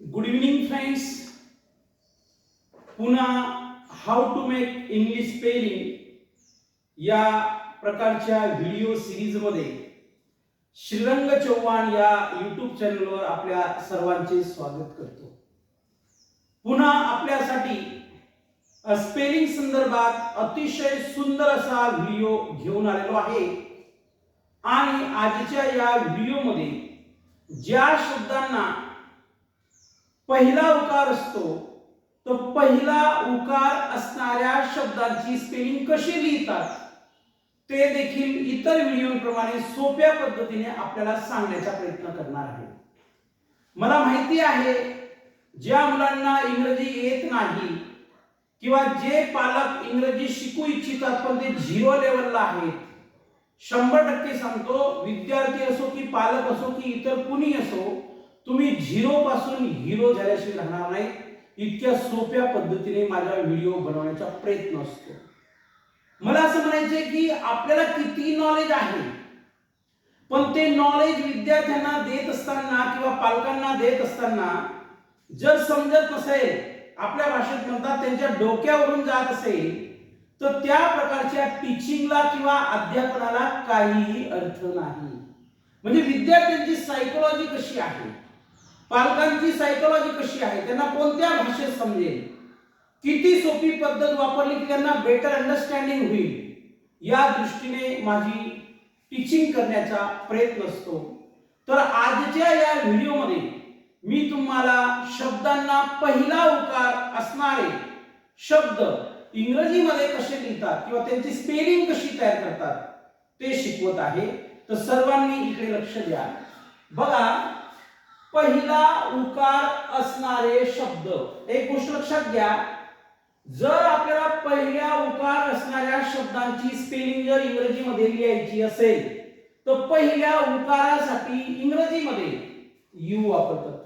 Good evening friends पुन्हा how to make English spelling या प्रकारच्या व्हिडिओ सिरीजमध्ये श्रीरंग चौहान या यूट्यूब चॅनलवर आपल्या सर्वांचे स्वागत करतो. पुन्हा आपल्यासाठी स्पेलिंग संदर्भात अतिशय सुंदर असा व्हिडिओ घेऊन आलेलो आहे. आणि आजच्या या व्हिडिओमध्ये ज्या शब्दांना पहिला उकार असतो. तो पहिला उकार असणाऱ्या शब्दांची स्पेलिंग कशी लिहितात? ते देखील इतर व्हिडिओप्रमाणे सोप्या पद्धतीने आपल्याला सांगण्याचा प्रयत्न करणार आहे. मला माहिती आहे ज्या मुलांना इंग्रजी येत नाही किंवा जे पालक इंग्रजी शिकू इच्छितात पण ते झिरो लेवलला आहेत शंभर टक्के सांगतो विद्यार्थी असो की पालक असो की इतर कुणी असो तुम्ही झिरो पासून हिरो झाल्याशिवाय राहणार नाही. इतक्या सोप्या पद्धतीने माझा व्हिडिओ बनवण्याचा प्रयत्न असतो. मला असं म्हणायचंय की आपल्याला किती नॉलेज आहे? पण ते नॉलेज विद्यार्थ्यांना देत असताना किंवा पालकांना देत असताना जर समजत नसेल आपल्या भाषेत म्हणतात त्यांच्या डोक्यावरून जात असेल तर त्या प्रकारच्या टीचिंगला किंवा अध्यापनाला काहीही अर्थ नाही. म्हणजे विद्यार्थ्यांची सायकोलॉजी कशी आहे? पालकांची सायकोलॉजी कशी आहे त्यांना कोणत्या भाषेत समजेल? किती सोपी पद्धत वापरली की त्यांना बेटर अंडरस्टँडिंग होईल? या दृष्टीने माझी टीचिंग करण्याचा प्रयत्न असतो. तर आजच्या या व्हिडिओमध्ये मी तुम्हाला शब्दांना पहिला उकार असणारे शब्द इंग्रजीमध्ये कसे लिहितात किंवा त्यांची स्पेलिंग कशी तयार करतात ते शिकवत आहे. तर सर्वांनी इकडे लक्ष द्या. बघा पहिला उकार असणारे शब्द. एक गोष्ट लक्षात घ्या. जर आपल्याला पहिल्या उकार असणाऱ्या शब्दांची स्पेलिंग जर इंग्रजीमध्ये लिहायची असेल तर पहिल्या उकारासाठी इंग्रजीमध्ये यू वापरतात.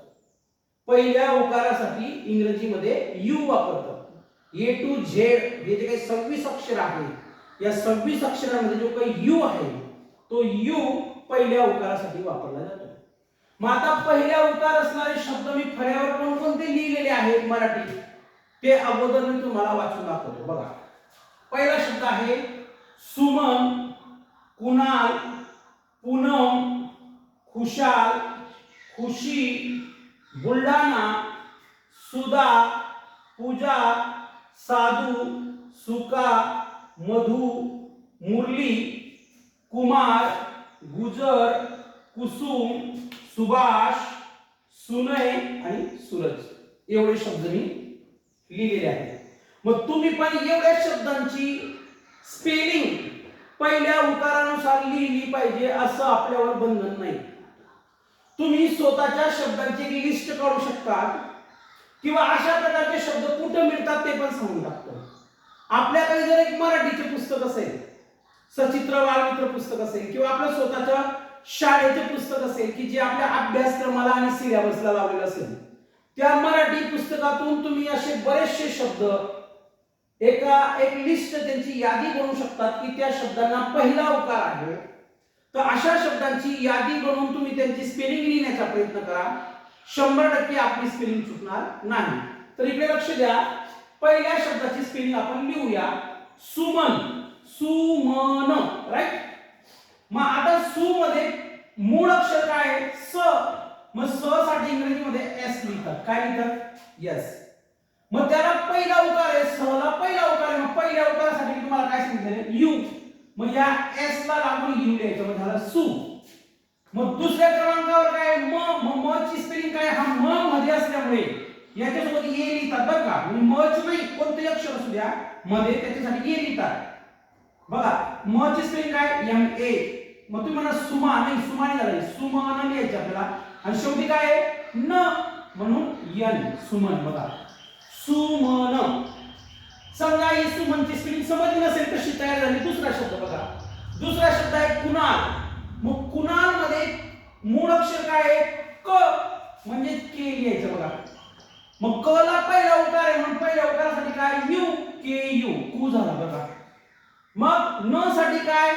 पहिल्या उकारासाठी इंग्रजीमध्ये यू वापरतात. ए टू झेड हे जे काही सव्वीस अक्षर आहे या सव्वीस अक्षरामध्ये जो काही यू आहे तो यू पहिल्या उकारासाठी वापरला जातो. मग आता पहिल्या उकार असणारे शब्द मी फळ्यावर कोणकोणते लिहिलेले आहेत मराठी ते अगोदर मी तुम्हाला वाचून दाखवतो. बघा. पहिला शब्द आहे सुमन कुणाल पूनम खुशाल खुशी बुलढाणा सुधा पूजा साधू सुका मधु मुरली कुमार गुजर कुसुम सुभाष सुनय आणि सूरज. एवढे शब्द मी लिहिलेले आहेत. मग तुम्ही पण एवढ्या शब्दांची स्पेलिंग पहिल्या उकारानुसार लिहिली पाहिजे असं आपल्यावर बंधन नाही. तुम्ही स्वतःच्या शब्दांची लिस्ट काढू शकता किंवा अशा प्रकारचे शब्द कुठं मिळतात ते पण सांगून टाकतो. आपल्याकडे जर एक मराठीचे पुस्तक असेल सचित्र बालमित्र पुस्तक असेल किंवा आपलं स्वतःच्या शाळेचे पुस्तक असेल की जे आपल्या अभ्यासक्रमाला आणि सिलेबसला लावलेलं असेल त्या मराठी पुस्तकातून तुम्ही असे बरेचसे शब्द एका एक लिस्ट त्यांची यादी बनवू शकतात की त्या शब्दांना पहिला उकार आहे. तर अशा शब्दांची यादी बनवून तुम्ही त्यांची स्पेलिंग लिहिण्याचा प्रयत्न करा. शंभर टक्के आपली स्पेलिंग चुकणार नाही. तर इकडे लक्ष द्या. पहिल्या शब्दाची स्पेलिंग आपण लिहूया. सुमन. सुमन. राईट मग आता सु मध्ये मूळ अक्षर काय आहे? स. मग स साठी इंग्रजीमध्ये एस लिहितात. काय लिहितात? यस मग त्याला पहिला उकार आहे. स ला पहिला उकार आहे. मग पहिल्या उकारासाठी तुम्हाला काय सांगितलं यू मग या एस ला लागून यू लिहायचं मग झालं सु. मग दुसऱ्या क्रमांकावर काय म. मग म ची स्पेलिंग काय हा म मध्ये असल्यामुळे याच्यासोबत ये लिहितात बघ का? म्हणजे म ची नाही कोणते अक्षर असू द्या. मध्ये त्याच्यासाठी ये लिहितात. बघा म ची स्पेलिंग काय एम ए मग तुम्ही म्हणा सुमा नाही सुमा नाही. झालं सुमान लिहायचं आपल्याला आणि शेवटी काय आहे? न म्हणून यन सुमन बघा. सुमन. समजा ही सुमनची स्पेलिंग समजली नसेल तशी तयार झाली. दुसरा शब्द बघा. दुसरा शब्द आहे कुणाल. मग कुणाल मध्ये मूळ अक्षर काय आहे? क म्हणजे के लिहायचं बघा. मग क ला पहिला उकार आहे म्हणून पहिल्या उकारासाठी काय? You K you. कू झाला बघा. मग न साठी काय?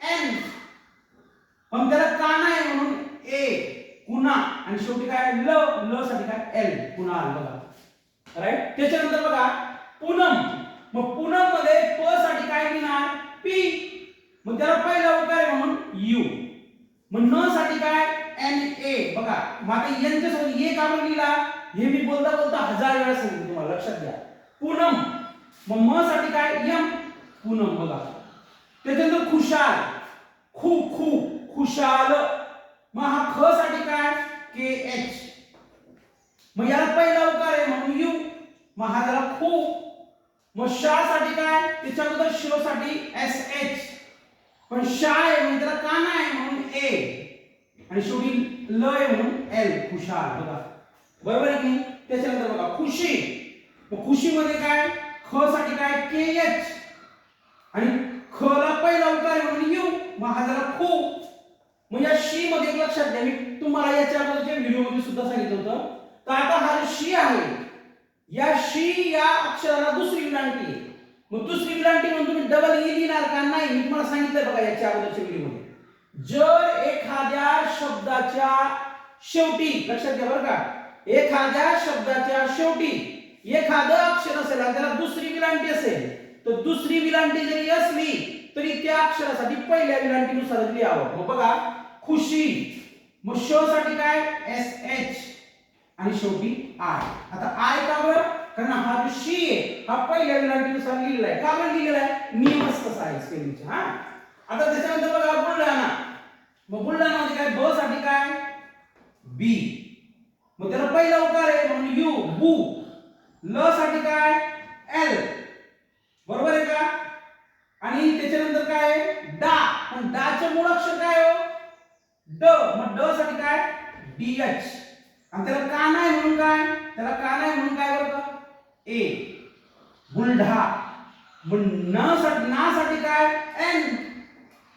एन पण त्याला काना आहे म्हणून ए पुन्हा आणि शेवटी काय? ल ल साठी काय? एल कुणाल बघा. राईट त्याच्यानंतर बघा पूनम. मग पूनममध्ये प साठी काय लिहिणार? पी मग त्याला पहिला उपाय म्हणून यू मग न साठी काय? एन ए बघा मग आता यांच्या सोबत ए का लिहिला? हे मी बोलता बोलता हजार वेळा सांगितलं तुम्हाला. लक्षात घ्या. पूनम. मग म साठी काय? यम पूनम बघा. त्याच्यानंतर खुशाल. खूप खू. खुशाल. मग हा ख साठी काय? के एच मग याला पहिला उकार आहे म्हणून यू. मग हा झाला खूप मग शा साठी काय? त्याच्या अगोदर शो साठी एस एच पण शा आहे म्हणजे त्याला काना आहे म्हणून ए आणि शेवटी ल आहे म्हणून एल खुशाल. बघा. बरोबर आहे की त्याच्यानंतर बघा खुशी. मग खुशीमध्ये काय? ख साठी काय? के एच आणि ख पहिला उकार म्हणून येऊ मग खो. मग या शी मध्ये एक लक्षात द्या मी तुम्हाला याच्या अगोदरच्या व्हिडिओमध्ये सुद्धा सांगितलं होतं तर आता हा जो शी आहे या शी या अक्षराला दुसरी विलांटी मग दुसरी विलांटी म्हणून तुम्ही डबल ई e लिहिणार का? नाही मी तुम्हाला सांगितलं बघा याच्या अगोदरच्या व्हिडिओमध्ये. जर एखाद्या शब्दाच्या शेवटी लक्षात घ्या बरं का एखाद्या शब्दाच्या शेवटी एखादं अक्षर असेल आणि त्याला दुसरी विलांटी असेल तर दुसरी विलांटी जरी असली तरी त्या अक्षरासाठी पहिल्या विलांटीनुसार लिहावं. मग बघा खुशी. मग शो साठी काय? एस एच आणि शेवटी आय आता आय का बरं? कारण हा जो शी आहे हा पहिल्या विलांटीनुसार लिहिलेला आहे. का बरं लिहिलेला आहे? नियमच कसा आहे स्पेलिंगचा हा? आता त्याच्यानंतर बघा बुलढाणा. मग बुलढाणामध्ये काय? ब साठी काय? बी मग त्याला पहिला उकार आहे म्हणून यू बू. ल साठी काय? एल बरोबर आहे का? आणि त्याच्यानंतर काय आहे? डा. पण डाचं मूळ अक्षर काय हो? ड. मग ड साठी काय? डी एच आणि त्याला का नाही म्हणून काय? त्याला का नाही म्हणून काय बरं ए बुलढा. मग न साठी ना साठी काय? एन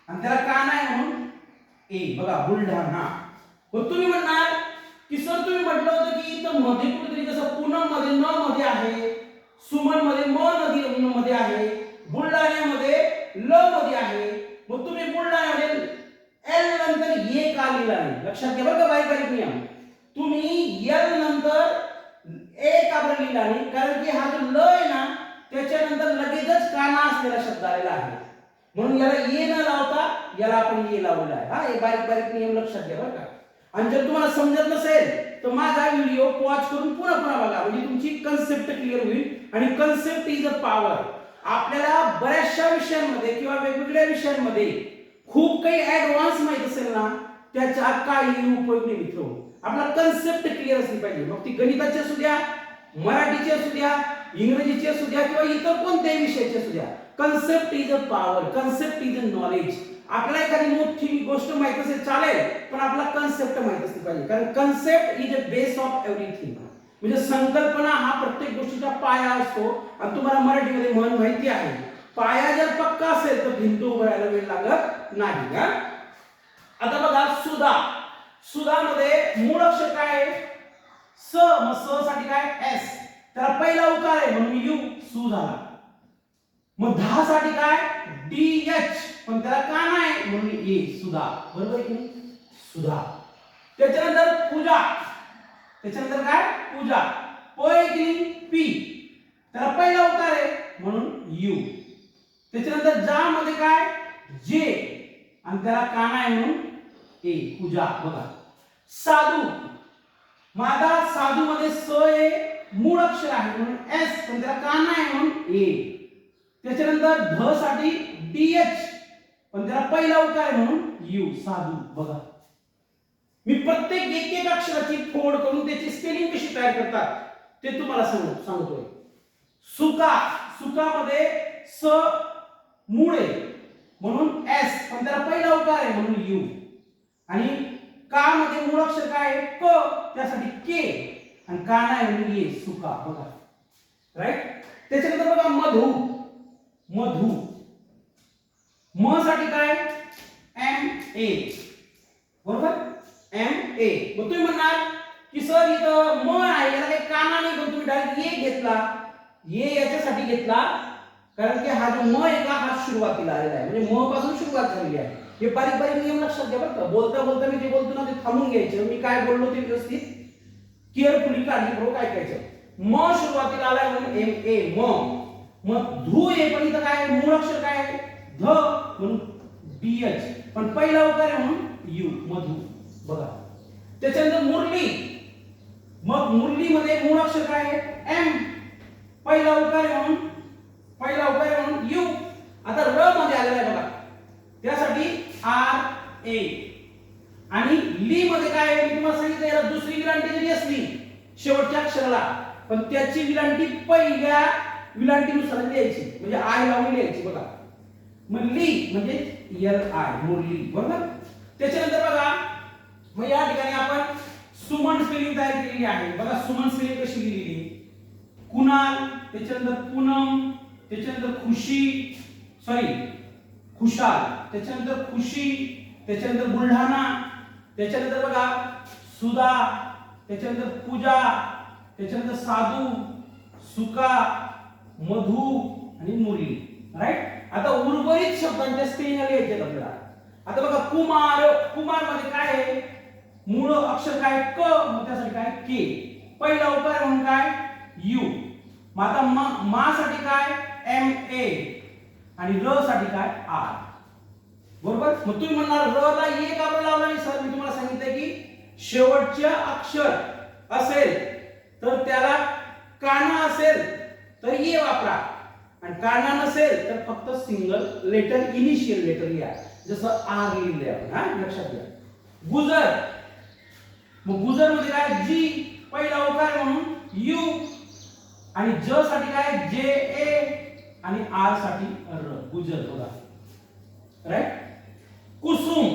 आणि त्याला का नाही म्हणून? ए बघा बुलढाणा मग तुम्ही म्हणणार की सर तुम्ही म्हटलं होतं की इथं मध्ये कुठेतरी जसं पूनममध्ये न मध्ये आहे. सुमनमध्ये म नदी मध्ये आहे बुलढाण्यामध्ये ल मध्ये आहे. मग तुम्ही बुलढाण्यामध्ये एल नंतर ये का लिहिला नाही? लक्षात घ्या बरं का बारीक बारीक नियम. तुम्ही एल नंतर ए का बरं लिहिला नाही? कारण की हा जो ल आहे ना त्याच्यानंतर लगेचच काना असलेला शब्द आलेला आहे. म्हणून याला ये न लावता याला आपण ये लावलेला आहे. हा हे बारीक बारीक नियम लक्षात घ्या बरं का. आणि जर तुम्हाला समजत नसेल तर माझा व्हिडिओ पॉज करून पुन्हा पुन्हा बघा. म्हणजे तुमची कन्सेप्ट क्लिअर होईल आणि कन्सेप्ट इज अ पॉवर आपल्याला बऱ्याचशा विषयांमध्ये किंवा वेगवेगळ्या विषयांमध्ये खूप काही ऍडव्हान्स माहीत असेल ना त्याच्या काही उपयोग नाही मित्र. आपला कन्सेप्ट क्लिअर असली पाहिजे. मग ती गणिताची असू द्या मराठीची असू द्या इंग्रजीची असू द्या किंवा इतर कोणत्याही विषयाची असू द्या. Concept is a power concept is a knowledge आपल्याला एखादी मोठी गोष्ट माहीत असेल चालेल पण आपला कन्सेप्ट माहीत असली पाहिजे. कारण concept is a base of everything म्हणजे संकल्पना हा प्रत्येक गोष्टीचा पाया असतो. आणि तुम्हाला मराठीमध्ये म्हण माहिती आहे. पाया जर पक्का असेल तर भिंत उभारायला वेळ लागत नाही का आता बघा सुधा. सुधा मध्ये मूळ अक्षर काय आहे? स मग स साठी काय? एस त्याला पहिला उकार आहे म्हणून यू सु झाला मग दहा साठी काय? डी एच पण त्याला का नाही म्हणून ए सुधा बरोबर आहे की नाही? सुधा. त्याच्यानंतर पूजा. त्याच्यानंतर काय? पूजा. प आहे की नाही? पी. त्याला पहिला उकार आहे म्हणून यू. त्याच्यानंतर जा मध्ये काय? जे. आणि त्याला काना आहे म्हणून ए पूजा. बघा. साधू. माझा साधू मध्ये स हे मूळ अक्षर आहे म्हणून एस पण त्याला काना आहे म्हणून ए. त्याच्यानंतर ध साठी डी एच. पण त्याला पहिला उपाय म्हणून यू साधू बघा. मी प्रत्येक एक एक अक्षराची फोड करून त्याची स्पेलिंग कशी तयार करतात ते तुम्हाला सांगू सांगतोय. सुका सुकामध्ये स मुळे. म्हणून एस पण त्याला पहिला उकार आहे म्हणून यू. आणि का मध्ये मूळ अक्षर काय आहे? क त्यासाठी के आणि का नाही म्हणून ये सुका बघा. राईट त्याच्यानंतर बघा मधु. मधु. म साठी काय? एम ए बरोबर? एम ए मग तुम्ही म्हणणार की सर इथं म आहे याला काही काना नाही पण तुम्ही डायरेक्ट ये घेतला. ये याच्यासाठी घेतला कारण की हा जो म आहे का हा सुरुवातीला आलेला आहे. म्हणजे म पासून सुरुवात झालेली आहे. हे बारीक बारीक नियम लक्षात घ्या बरं का. बोलता बोलता मी जे बोलतो ना ते थांबून घ्यायचं. मी काय बोललो ते व्यवस्थित केअरफुली काळजीपूर्वक ऐकायचं म सुरुवातीला आलाय म्हणून एम ए म. मग धू ये पण इथं काय मूळ अक्षर काय आहे? ध म्हणून बी एच. पण पहिला उकार आहे म्हणून यू मधु. बघा. त्याच्यानंतर मुरली. मग मुरलीमध्ये मूळ अक्षर काय आहे? एम. पहिला उकार आहे म्हणून पहिला उकार आहे म्हणून यू. आता र मध्ये आलेला आहे बघा. त्यासाठी आर ए. आणि ली मध्ये काय आहे? मी तुम्हाला सांगितलं याला दुसरी विलांटी जरी असली शेवटच्या अक्षराला. पण त्याची विलांटी पहिल्या विलांटीनुसार लिहायची. म्हणजे आय लावून लिहायची. बघा. मुरली म्हणजे एल आय मुरली बरोबर? त्याच्यानंतर बघा मग या ठिकाणी आपण सुमन स्पेलिंग तयार केलेली आहे. बघा सुमन स्पेलिंग कशी लिहिलेली कुणाल त्याच्यानंतर पूनम त्याच्यानंतर खुशी सॉरी खुशाल त्याच्यानंतर खुशी त्याच्यानंतर बुलढाणा त्याच्यानंतर बघा सुधा त्याच्यानंतर पूजा त्याच्यानंतर साधू सुका मधु आणि मुरली. राईट आता उर्वरित शब्दांच्या स्पेलिंग लिहायचे आपल्याला. आता बघा कुमार कुमारमध्ये काय आहे? मूळ अक्षर काय? क मग त्यासाठी काय? के. पहिला उकार म्हणून काय? यू. मग आता मा साठी काय? M A. आणि र साठी काय? आर. बरोबर? मग तुम्ही म्हणणार र ला ए का लावला नाही सर? मी तुम्हाला सांगितलं की शेवटचे अक्षर असेल तर त्याला काना असेल तर ये वापरा. आणि काना नसेल तर फक्त सिंगल लेटर इनिशियल लेटर लिहा. जसं आर लिहिले आपण हा लक्षात घ्या. गुजर. मग गुजरमध्ये काय? जी पहिला ओकार म्हणून यू आणि ज साठी काय? जे ए आणि आरसाठी र गुजर बघा. राईट कुसुम.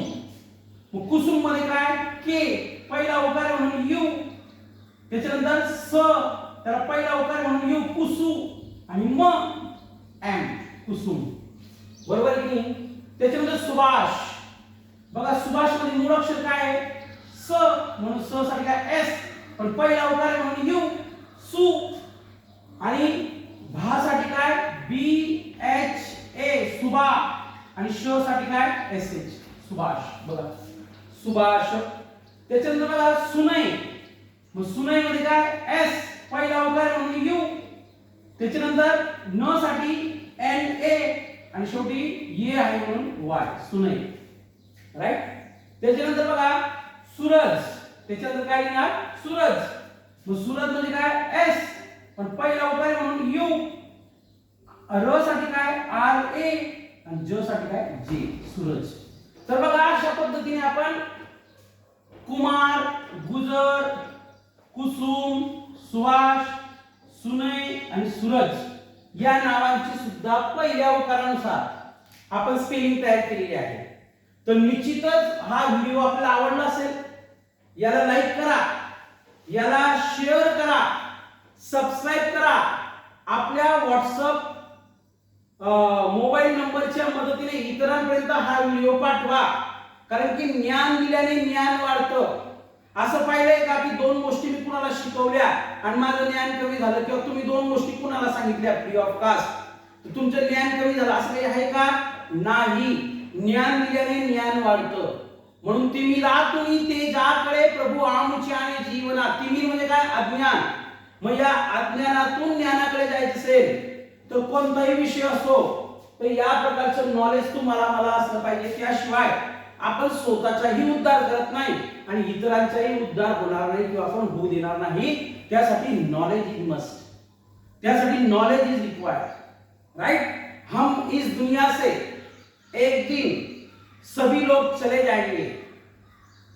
मग कुसुममध्ये काय? के पहिला ओकार म्हणून यू त्याच्यानंतर स. त्याला पहिला ओकार म्हणून यू कुसू. आणि म. एम कुसुम. बरोबर की त्याच्यामध्ये त्याच्यानंतर सुभाष. बघा सुभाषमध्ये मूळ अक्षर काय आहे? स म्हणून स साठी काय? एस पण पहिला उकार म्हणून यू सु. आणि भा साठी काय? बी एच ए सुभा. आणि श साठी काय? S H Subhash. बघा. सुभाष. त्याच्यानंतर बघा सुनय. मग सुनयमध्ये काय? एस पहिला उकार म्हणून यू त्याच्यानंतर न साठी एन ए आणि शेवटी ये आहे म्हणून वाय सुनय राईट त्याच्यानंतर बघा सूरज. त्याच्यानंतर काय लिहिणार? सूरज. मग सूरज म्हणजे काय? एस पण पहिला उपाय म्हणून यू र साठी काय? आर ए आणि ज साठी काय? जे सूरज. तर बघा अशा पद्धतीने आपण कुमार गुजर कुसुम सुहास सुनय आणि सूरज या नावांची सुद्धा पहिल्या उकारानुसार आपण स्पेलिंग तयार केलेली आहे. तर निश्चितच हा व्हिडिओ आपल्याला आवडला असेल याला लाईक करा याला शेअर करा सबस्क्राईब करा. आपल्या व्हॉट्सअप मोबाईल नंबरच्या मदतीने इतरांपर्यंत हा व्हिडिओ पाठवा. कारण की ज्ञान दिल्याने ज्ञान वाढतं. असं पाहिलंय का की दोन गोष्टी मी कुणाला शिकवल्या आणि माझं ज्ञान कमी झालं? किंवा तुम्ही दोन गोष्टी कुणाला सांगितल्या? फ्री ऑफ कास्ट तुमचं ज्ञान कमी झालं. असं काही आहे का? नाही. ज्ञान दिल्याने ज्ञान वाढतं. म्हणून तिमी तुम्ही ते जाकडे प्रभू आमुचे आणि जीवना तिमी म्हणजे काय? अज्ञान. मग या अज्ञानातून ज्ञानाकडे जायचं असेल तर कोणताही विषय असो तर या प्रकारचं नॉलेज तुम्हाला मला असलं पाहिजे. त्याशिवाय आपण स्वतःचाही उद्धार करत नाही आणि इतरांचाही उद्धार होणार नाही किंवा आपण होऊ देणार नाही, त्यासाठी नॉलेज इज़ मस्ट त्यासाठी नॉलेज इज़ रिक्वायर्ड राइट हम इस दुनिया से एक दिन सभी लोग चले जाएँगे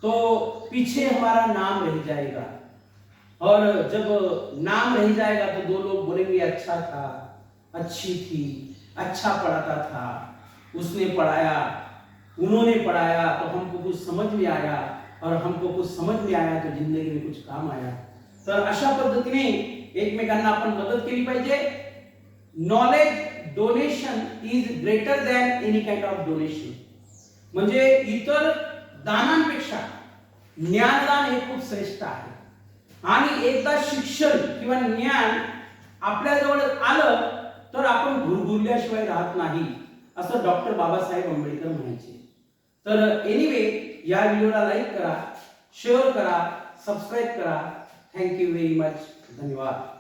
तो पीछे हमारा नाम रह जाएगा। और जब नाम रह जाएगा तो दो लोग बोलेंगे अच्छा था, अच्छी थी अच्छा पढ़ाता था, उसने पढ़ाया उन्होंने पढ़ाया तो हमको कुछ समझ में आया और हमको कुछ समझ में आया तो जिंदगी में कुछ काम आया। तर अशा पद्धतीने एकमेकांना आपण मदत केली पाहिजे. Knowledge donation is greater than any kind of donation म्हणजे इतर दानांपेक्षा ज्ञानदान हे खूप श्रेष्ठ आहे. आणि एकदा शिक्षण किंवा ज्ञान आपल्याजवळ आलं तर आपण घुरघुरल्याशिवाय राहत नाही असं डॉक्टर बाबासाहेब आंबेडकर म्हणायचे. तर एनिवे या व्हिडिओला लाईक करा शेअर करा सबस्क्राईब करा. थँक्यू व्हेरी मच धन्यवाद.